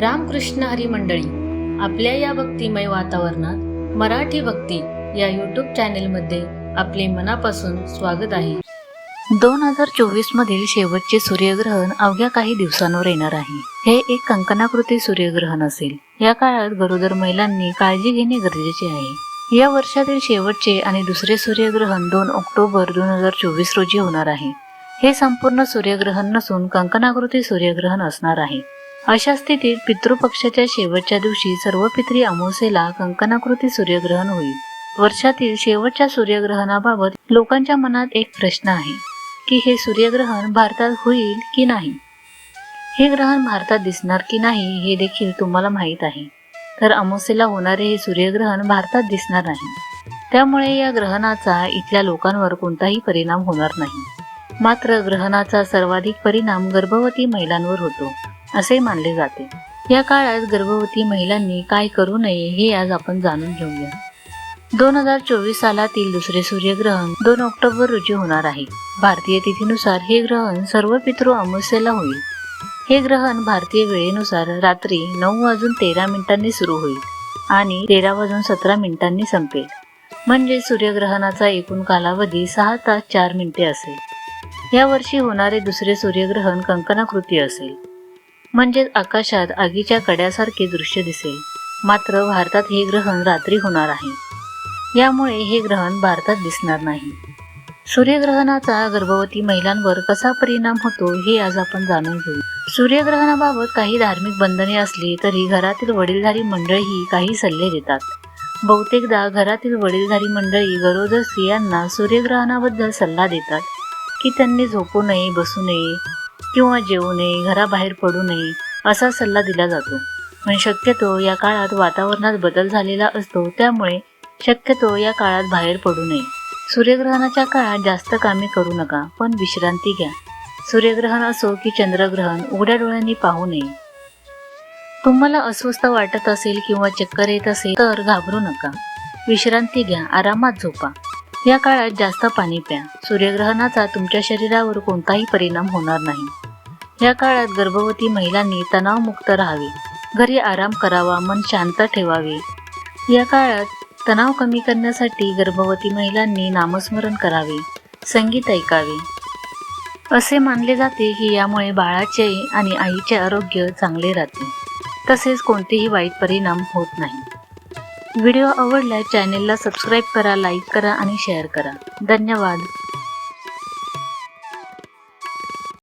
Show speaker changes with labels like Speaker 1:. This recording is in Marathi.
Speaker 1: रामकृष्ण हरी मंडळी आपल्या या भक्तिमय वातावरणात मराठी भक्ती या यूट्यूब चॅनेलमध्ये आपले मनापासून स्वागत आहे.
Speaker 2: दोन हजार चोवीस मधील शेवटचे सूर्यग्रहण अवघ्या काही दिवसांवर येणार आहे. हे एक कंकणाकृती सूर्यग्रहण असेल. या काळात गरोदर महिलांनी काळजी घेणे गरजेचे आहे. या वर्षातील शेवटचे आणि दुसरे सूर्यग्रहण दोन ऑक्टोबर दोन हजार चोवीस रोजी होणार आहे. हे संपूर्ण सूर्यग्रहण नसून कंकणाकृती सूर्यग्रहण असणार आहे. अशा स्थितीत पितृपक्षाच्या शेवटच्या दिवशी सर्व पितरी अमावस्येला कंकणाकृती सूर्यग्रहण होईल. वर्षातील शेवटच्या सूर्यग्रहणाबाबत लोकांच्या मनात एक प्रश्न आहे की हे सूर्यग्रहण भारतात होईल की नाही? हे ग्रहण भारतात दिसणार की नाही हे देखील तुम्हाला माहीत आहे. तर अमावस्येला होणारे हे सूर्यग्रहण भारतात दिसणार नाही. त्यामुळे या ग्रहणाचा इथल्या लोकांवर कोणताही परिणाम होणार नाही. मात्र ग्रहणाचा सर्वाधिक परिणाम गर्भवती महिलांवर होतो. असे मानले जाते. या काळात गर्भवती महिलांनी काय करू नये हे आज आपण जाणून घेऊया दोन हजार चोवीस सालातील दुसरे सूर्यग्रहण दोन ऑक्टोबर रोजी होणार आहे. भारतीय तिथीनुसार हे ग्रहण सर्व पितृ अमावस्येला होईल. हे ग्रहण भारतीय वेळेनुसार रात्री नऊ वाजून तेरा मिनिटांनी सुरू होईल आणि तेरा वाजून सतरा मिनिटांनी संपेल. म्हणजे सूर्यग्रहणाचा एकूण कालावधी सहा तास चार मिनिटे असेल. यावर्षी होणारे दुसरे सूर्यग्रहण कंकणाकृती असेल. म्हणजेच आकाशात आगीच्या कड्यासारखे दृश्य दिसेल. मात्र भारतात हे ग्रहण रात्री होणार आहे. यामुळे हे ग्रहण भारतात दिसणार नाही. सूर्यग्रहणाचा गर्भवती महिलांवर कसा परिणाम होतो हे आज आपण जाणून घेऊ. सूर्यग्रहणाबाबत काही धार्मिक बंधने असली तरी घरातील वडीलधारी मंडळीही काही सल्ले देतात. बहुतेकदा घरातील वडीलधारी मंडळी गरोदर स्त्रियांना सूर्यग्रहणाबद्दल सल्ला देतात की त्यांनी झोपू नये बसू नये किंवा जेवू नये घराबाहेर पडू नये असा सल्ला दिला जातो. पण शक्यतो या काळात वातावरणात बदल झालेला असतो त्यामुळे शक्यतो या काळात बाहेर पडू नये. सूर्यग्रहणाच्या काळात जास्त कामे करू नका पण विश्रांती घ्या. सूर्यग्रहण असो की चंद्रग्रहण उघड्या डोळ्यांनी पाहू नये. तुम्हाला अस्वस्थ वाटत असेल किंवा चक्कर येत असेल तर घाबरू नका. विश्रांती घ्या आरामात झोपा. या काळात जास्त पाणी प्या. सूर्यग्रहणाचा तुमच्या शरीरावर कोणताही परिणाम होणार नाही. या काळात गर्भवती महिलांनी तणावमुक्त राहावे. घरी आराम करावा मन शांत ठेवावे. या काळात तणाव कमी करण्यासाठी गर्भवती महिलांनी नामस्मरण करावे संगीत ऐकावे. असे मानले जाते की यामुळे बाळाचे आणि आईचे आरोग्य चांगले राहते. तसेच कोणतेही वाईट परिणाम होत नाही. व्हिडिओ आवडला चॅनेलला सबस्क्राईब करा लाईक करा आणि शेअर करा. धन्यवाद.